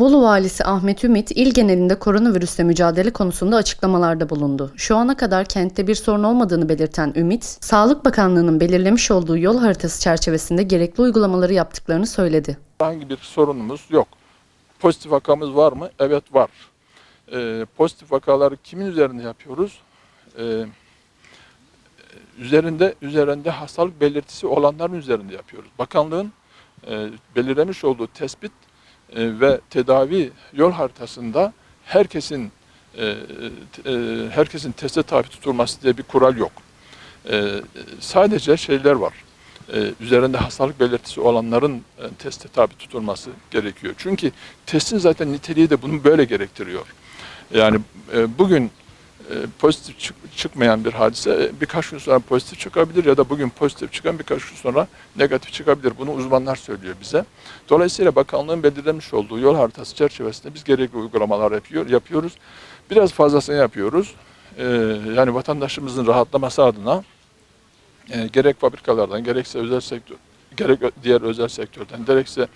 Bolu Valisi Ahmet Ümit, il genelinde koronavirüsle mücadele konusunda açıklamalarda bulundu. Şu ana kadar kentte bir sorun olmadığını belirten Ümit, Sağlık Bakanlığı'nın belirlemiş olduğu yol haritası çerçevesinde gerekli uygulamaları yaptıklarını söyledi. Herhangi bir sorunumuz yok. Pozitif vakamız var mı? Evet var. Ee, pozitif vakaları kimin üzerinde yapıyoruz? Ee, üzerinde üzerinde hastalık belirtisi olanların üzerinde yapıyoruz. Bakanlığın e, belirlemiş olduğu tespit ve tedavi yol haritasında herkesin e, e, herkesin teste tabi tutulması diye bir kural yok. E, sadece şeyler var. E, üzerinde hastalık belirtisi olanların e, teste tabi tutulması gerekiyor. Çünkü testin zaten niteliği de bunu böyle gerektiriyor. Yani e, bugün e, pozitif çık- çıkmayan bir hadise e, birkaç gün sonra pozitif çıkabilir ya da bugün pozitif çıkan birkaç gün sonra negatif çıkabilir. Bunu uzmanlar söylüyor bize. Dolayısıyla bakanlığın belirlemiş olduğu yol haritası çerçevesinde biz gerekli uygulamalar yapıyor, yapıyoruz. Biraz fazlasını yapıyoruz. E, yani vatandaşımızın rahatlaması adına e, gerek fabrikalardan, gerekse özel sektör, gerek diğer özel sektörden, gerekse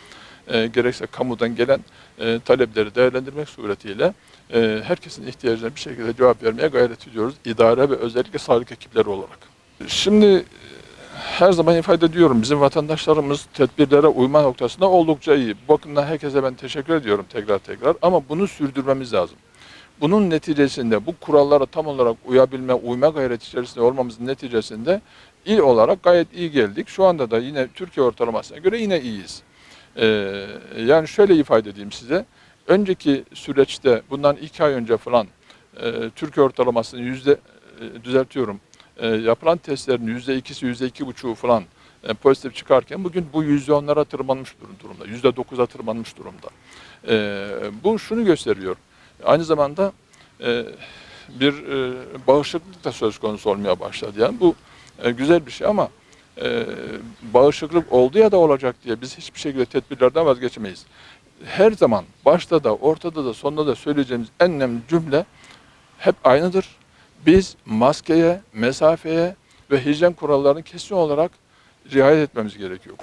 e, gerekse kamudan gelen e, talepleri değerlendirmek suretiyle e, herkesin ihtiyacına bir şekilde cevap vermeye gayret ediyoruz. İdare ve özellikle sağlık ekipleri olarak. Şimdi e, her zaman ifade ediyorum bizim vatandaşlarımız tedbirlere uyma noktasında oldukça iyi. Bu bakımdan herkese ben teşekkür ediyorum tekrar tekrar ama bunu sürdürmemiz lazım. Bunun neticesinde bu kurallara tam olarak uyabilme, uyma gayreti içerisinde olmamızın neticesinde il olarak gayet iyi geldik. Şu anda da yine Türkiye ortalamasına göre yine iyiyiz. Ee, yani şöyle ifade edeyim size. Önceki süreçte bundan iki ay önce falan e, Türkiye ortalamasını yüzde e, düzeltiyorum. E, yapılan testlerin yüzde ikisi, yüzde iki buçuğu falan e, pozitif çıkarken bugün bu yüzde onlara tırmanmış dur- durumda. Yüzde dokuza tırmanmış durumda. E, bu şunu gösteriyor. Aynı zamanda e, bir e, bağışıklık da söz konusu olmaya başladı. Yani bu e, güzel bir şey ama e, bağışıklık oldu ya da olacak diye biz hiçbir şekilde tedbirlerden vazgeçemeyiz. Her zaman başta da ortada da sonunda da söyleyeceğimiz en önemli cümle hep aynıdır. Biz maskeye, mesafeye ve hijyen kurallarını kesin olarak riayet etmemiz gerekiyor.